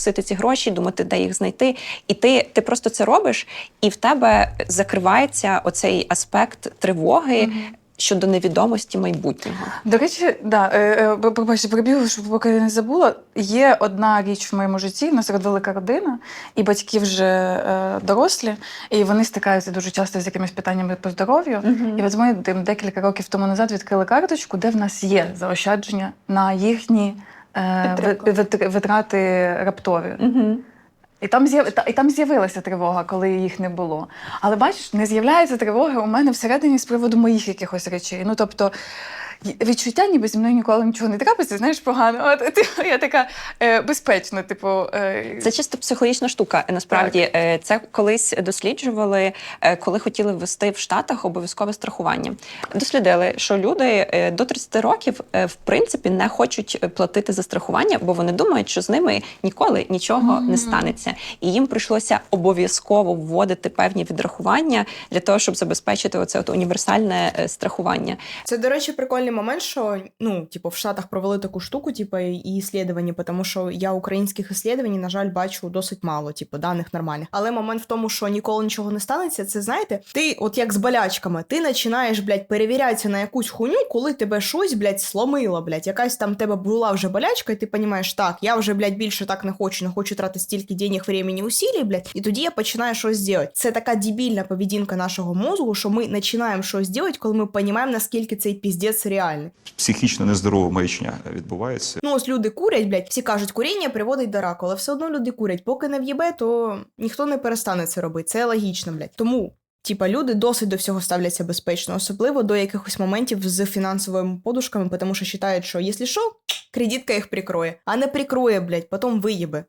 просити ці гроші, думати, де їх знайти. І ти, ти просто це робиш, і в тебе закривається оцей аспект тривоги. Щодо невідомості майбутнього, До речі, да, е, е, пробачте, перебігла, щоб поки я не забула. Є одна річ в моєму житті. У нас велика родина, і батьки вже е, дорослі, і вони стикаються дуже часто з якимись питаннями по здоров'ю. І от ми декілька років тому назад відкрили карточку, де в нас є заощадження на їхні е, вит- витрати раптові. Угу. І там з'яв... і там з'явилася тривога, коли їх не було. Але бачиш, не з'являється тривога у мене всередині з приводу моїх якихось речей. Ну тобто. Відчуття, ніби зі мною ніколи нічого не трапиться, знаєш, погано. От типу, я така е, безпечна, типу. Е, Це чисто психологічна штука. Насправді Е, це колись досліджували, е, коли хотіли ввести в Штатах обов'язкове страхування. Дослідили, що люди е, до 30 років е, в принципі не хочуть е, платити за страхування, бо вони думають, що з ними ніколи нічого не станеться. І їм прийшлося обов'язково вводити певні відрахування для того, щоб забезпечити оце от універсальне е, страхування. Це, до речі, прикольний момент, що ну, типу, в Штатах провели таку штуку, типу, і іслідування, тому що я українських іслідувань, на жаль, бачу досить мало, типу, даних нормальних. Але момент в тому, що ніколи нічого не станеться, це знаєте, ти, от як з болячками, ти починаєш, блядь, перевірятися на якусь хуйню, коли тебе щось, блядь, сломило, блядь, якась там тебе була вже болячка, і ти розумієш, так, я вже, блядь, більше так не хочу, не хочу тратити стільки денег, времени, усилий, блядь, і тоді я починаю щось робити. Це така дебільна поведінка нашого мозку, що ми починаємо щось робити, коли ми розуміємо, наскільки цей піздець реальний. Психічно нездорова маячня відбувається. Ну, ось люди курять, блядь, всі кажуть, куріння приводить до раку, але все одно люди курять. Поки не в'єбе, то ніхто не перестане це робити. Це логічно, блядь. Тому. Типа люди досить до всього ставляться безпечно, особливо до якихось моментів з фінансовими подушками, тому що вважають, що якщо що, кредитка їх прикроє, а не прикроє, блядь, потім виїбе.